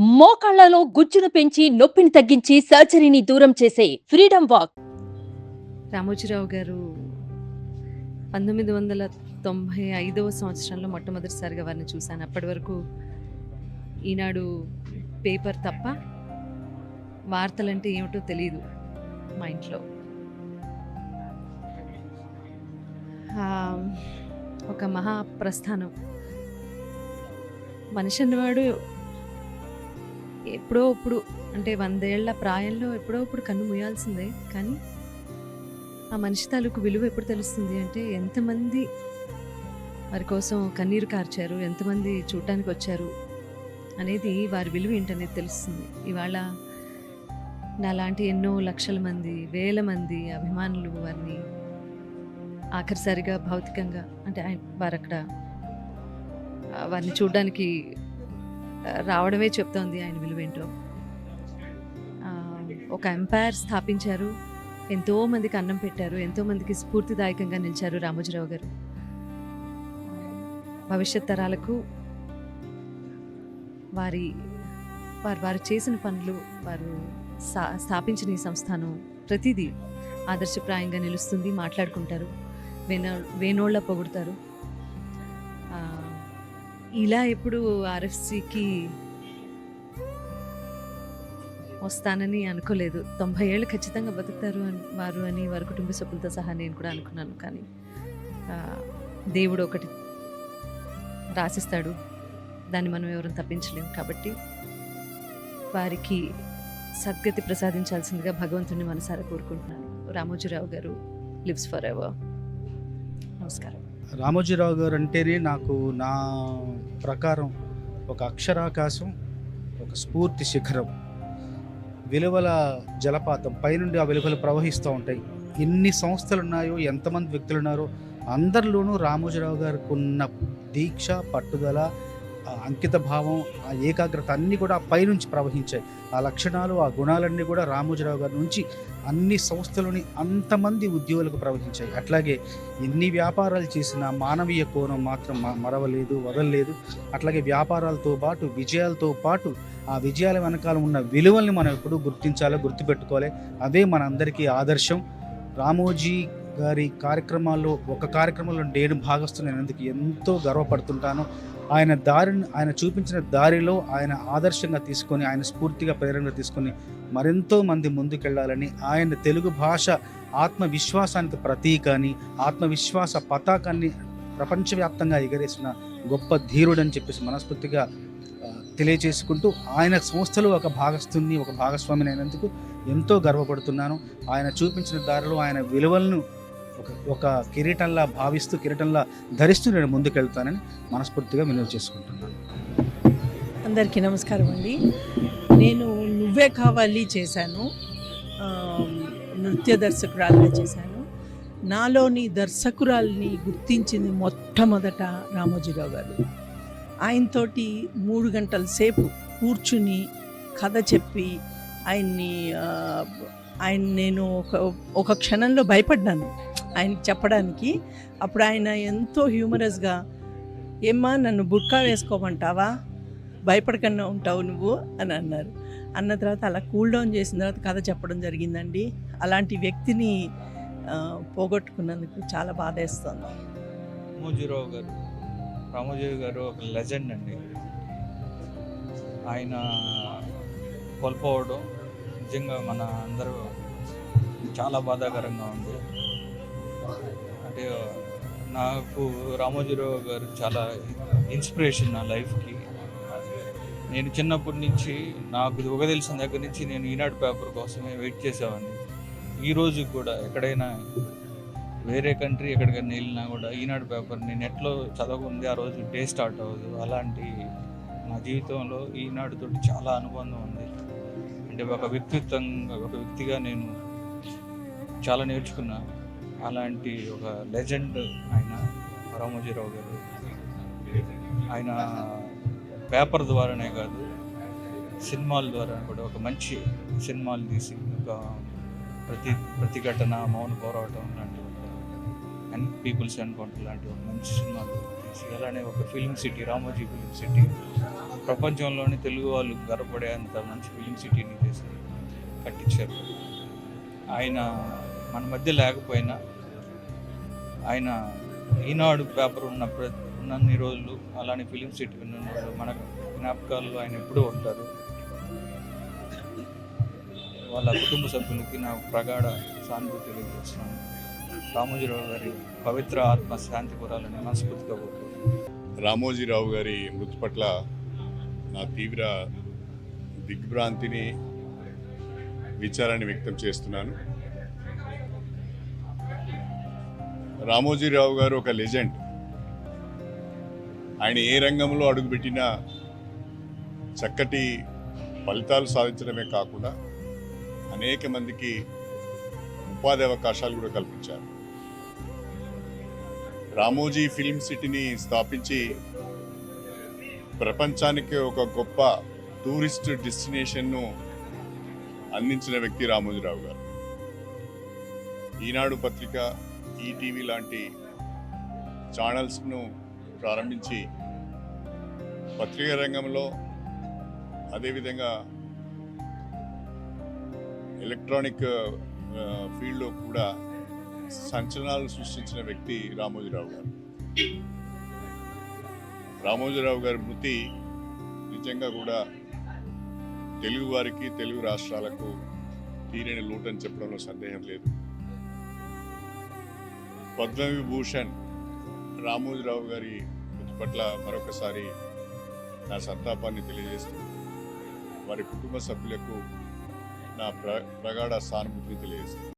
మోకాళ్ళలో గుజ్జును పెంచి నొప్పిని తగ్గించి సర్జరీని దూరం చేసే ఫ్రీడమ్ వాక్. రామోజీరావు గారు పంతొమ్మిది వందల తొంభై ఐదవ సంవత్సరంలో మొట్టమొదటిసారిగా వారిని చూశాను. అప్పటి వరకు ఈనాడు పేపర్ తప్ప వార్తలంటే ఏమిటో తెలియదు మా ఇంట్లో. ఒక మహాప్రస్థానం. మనిషి అన్నవాడు ఎప్పుడో ఇప్పుడు అంటే వందేళ్ళ ప్రాయంలో ఎప్పుడో ఇప్పుడు కన్ను మూయాల్సిందే. కానీ ఆ మనిషి తాలూకు విలువ ఎప్పుడు తెలుస్తుంది అంటే ఎంతమంది వారి కోసం కన్నీరు కార్చారు ఎంతమంది చూడటానికి వచ్చారు అనేది వారి విలువ ఏంటనేది తెలుస్తుంది. ఇవాళ నాలాంటి ఎన్నో లక్షల మంది వేల మంది అభిమానులు వారిని ఆఖరిసారిగా భౌతికంగా అంటే వారు అక్కడ వారిని చూడడానికి రావడమే చెప్తోంది ఆయన విలువేంటో ఒక ఎంపైర్ స్థాపించారు. ఎంతోమందికి అన్నం పెట్టారు. ఎంతోమందికి స్ఫూర్తిదాయకంగా నిలిచారు రామోజీరావు గారు. భవిష్యత్ తరాలకు వారి వారు వారు చేసిన పనులు వారు స్థాపించిన ఈ సంస్థానం ప్రతిదీ ఆదర్శప్రాయంగా నిలుస్తుంది. మాట్లాడుకుంటారు. వేనో వేనోళ్ళ పొగుడతారు. ఇలా ఎప్పుడు ఆర్ఎఫ్సికి వస్తానని అనుకోలేదు. తొంభై ఏళ్ళు ఖచ్చితంగా బతుకుతారు అని వారు అని వారి కుటుంబ సభ్యులతో సహా నేను కూడా అనుకున్నాను. కానీ దేవుడు ఒకటి రాసిస్తాడు. దాన్ని మనం ఎవరు తప్పించలేము కాబట్టి వారికి సద్గతి ప్రసాదించాల్సిందిగా భగవంతుని మనసారా కోరుకుంటున్నాను. రామోజీరావు గారు లివ్స్ ఫర్ ఎవర్. నమస్కారం. రామోజీరావు గారు అంటేనే నాకు నా ప్రకారం ఒక అక్షరాకాశం ఒక స్ఫూర్తి శిఖరం. విలువల జలపాతం పైనుండి ఆ విలువలు ప్రవహిస్తూ ఉంటాయి. ఎన్ని సంస్థలు ఉన్నాయో ఎంతమంది వ్యక్తులు ఉన్నారో అందరిలోనూ రామోజీరావు గారికి ఉన్న దీక్ష పట్టుదల అంకిత భావం ఆ ఏకాగ్రత అన్నీ కూడా ఆ పైనుంచి ప్రవహించాయి. ఆ లక్షణాలు ఆ గుణాలన్నీ కూడా రామోజీరావు గారి నుంచి అన్ని సంస్థలోని అంతమంది ఉద్యోగులకు ప్రవహించాయి. అట్లాగే ఎన్ని వ్యాపారాలు చేసినా మానవీయ కోణం మాత్రం మ- మరవలేదు వదలలేదు. అట్లాగే వ్యాపారాలతో పాటు విజయాలతో పాటు ఆ విజయాల వెనకాల ఉన్న విలువల్ని మనం ఎప్పుడూ గుర్తించాలో గుర్తుపెట్టుకోవాలి? అదే మనందరికీ ఆదర్శం. రామోజీ గారి కార్యక్రమాల్లో ఒక కార్యక్రమంలో నేను భాగస్తున్నందుకు ఎంతో గర్వపడుతుంటాను. ఆయన దారిని ఆయన చూపించిన దారిలో ఆయన ఆదర్శంగా తీసుకొని ఆయన స్ఫూర్తిగా ప్రేరణగా తీసుకొని మరెంతో మంది ముందుకెళ్ళాలని ఆయన తెలుగు భాష ఆత్మవిశ్వాసానికి ప్రతీక అని ఆత్మవిశ్వాస పతాకాన్ని ప్రపంచవ్యాప్తంగా ఎగరేసిన గొప్ప ధీరుడని చెప్పేసి మనస్ఫూర్తిగా తెలియజేసుకుంటూ ఆయన సంస్థలో ఒక భాగస్థుని ఒక భాగస్వామిని అయినందుకు ఎంతో గర్వపడుతున్నాను. ఆయన చూపించిన దారిలో ఆయన విలువలను ఒక ఒక కిరీటంలా భావిస్తూ కిరీటంలా ధరిస్తూ నేను ముందుకెళ్తానని మనస్ఫూర్తిగా వినియోగ చేసుకుంటున్నాను. అందరికీ నమస్కారం అండి. నేను నువ్వే కావాలి చేశాను. నృత్య దర్శకురాలుగా చేశాను. నాలోని దర్శకురాల్ని గుర్తించింది మొట్టమొదట రామోజీరావు గారు. ఆయనతోటి మూడు గంటల సేపు కూర్చుని కథ చెప్పి ఆయన్ని ఆయన నేను ఒక ఒక క్షణంలో భయపడ్డాను. ఆయనకి చెప్పడానికి. అప్పుడు ఆయన ఎంతో హ్యూమరస్గా ఏమ్మా నన్ను బుర్కా వేసుకోమంటావా? భయపడకుండా ఉంటావు నువ్వు? అని అన్నారు. అన్న తర్వాత అలా కూల్ డౌన్ చేసిన తర్వాత కథ చెప్పడం జరిగిందండి. అలాంటి వ్యక్తిని పోగొట్టుకున్నందుకు చాలా బాధేస్తుంది. రామోజీరావు గారు రామోజీరావు గారు ఒక లెజెండ్ అండి. ఆయన కోల్పోవడం నిజంగా మన అందరూ చాలా బాధాకరంగా ఉంది. అంటే నాకు రామోజీరావు గారు చాలా ఇన్స్పిరేషన్ నా లైఫ్కి. నేను చిన్నప్పటి నుంచి నాకు ఒక తెలిసిన దగ్గర నుంచి నేను ఈనాడు పేపర్ కోసమే వెయిట్ చేసేవాడిని. ఈ కూడా ఎక్కడైనా వేరే కంట్రీ ఎక్కడికైనా వెళ్ళినా కూడా ఈనాడు పేపర్ని నెట్లో చదవకుంది ఆ రోజు డే స్టార్ట్ అవ్వదు. అలాంటి నా జీవితంలో ఈనాడుతో చాలా అనుబంధం ఉంది. అంటే ఒక వ్యక్తిత్వంగా ఒక వ్యక్తిగా నేను చాలా నేర్చుకున్నాను అలాంటి ఒక లెజెండ్ ఆయన రామోజీరావు గారు. ఆయన పేపర్ ద్వారానే కాదు సినిమాల ద్వారా కూడా ఒక మంచి సినిమాలు తీసి ఒక ప్రతి ప్రతిఘటన మౌన పోరాటం లాంటి ఒక అండ్ పీపుల్స్ ఎన్కౌంటర్ లాంటి ఒక మంచి సినిమాలు తీసి అలానే ఒక film city Ramoji film city. ప్రపంచంలోని తెలుగు వాళ్ళు గర్వపడే అంత మంచి ఫిలిం సిటీని చేసి కట్టించారు. ఆయన మన మధ్య లేకపోయినా ఆయన ఈనాడు పేపర్ ఉన్న ఉన్నన్ని రోజులు అలానే ఫిలిం సిటీ ఉన్న రోజులు మన జ్ఞాపకాల్లో ఆయన ఎప్పుడూ ఉంటారు. వాళ్ళ కుటుంబ సభ్యులకి నా ప్రగాఢ సానుభూతి తెలియజేస్తున్నాను. రామోజీరావు గారి పవిత్ర ఆత్మ శాంతి కోరాలని మనస్ఫూర్తిగా రామోజీరావు గారి మృతి పట్ల నా తీవ్ర దిగ్భ్రాంతిని విచారాన్ని వ్యక్తం చేస్తున్నాను. రామోజీరావు గారు ఒక లెజెండ్. ఆయన ఏ రంగంలో అడుగుపెట్టినా చక్కటి ఫలితాలు సాధించడమే కాకుండా అనేక మందికి ఉపాధి అవకాశాలు కూడా కల్పించారు. రామోజీ ఫిల్మ్ సిటీని స్థాపించి ప్రపంచానికి ఒక గొప్ప టూరిస్ట్ డెస్టినేషన్ను అందించిన వ్యక్తి రామోజీరావు గారు. ఈనాడు పత్రిక ఈటీవీ లాంటి ఛానల్స్ను ప్రారంభించి పత్రికా రంగంలో అదేవిధంగా ఎలక్ట్రానిక్ ఫీల్డ్లో కూడా సంచలనాలు సృష్టించిన వ్యక్తి రామోజీరావు గారు. రామోజీరావు గారి మృతి నిజంగా కూడా తెలుగు వారికి తెలుగు రాష్ట్రాలకు తీరని లోటని చెప్పడంలో సందేహం లేదు. పద్మవిభూషణ్ రామోజీరావు గారి మృతి పట్ల మరొకసారి నా సంతాపాన్ని తెలియజేస్తూ వారి కుటుంబ సభ్యులకు నా ప్ర ప్రగాఢ సానుభూతిని తెలియజేస్తాను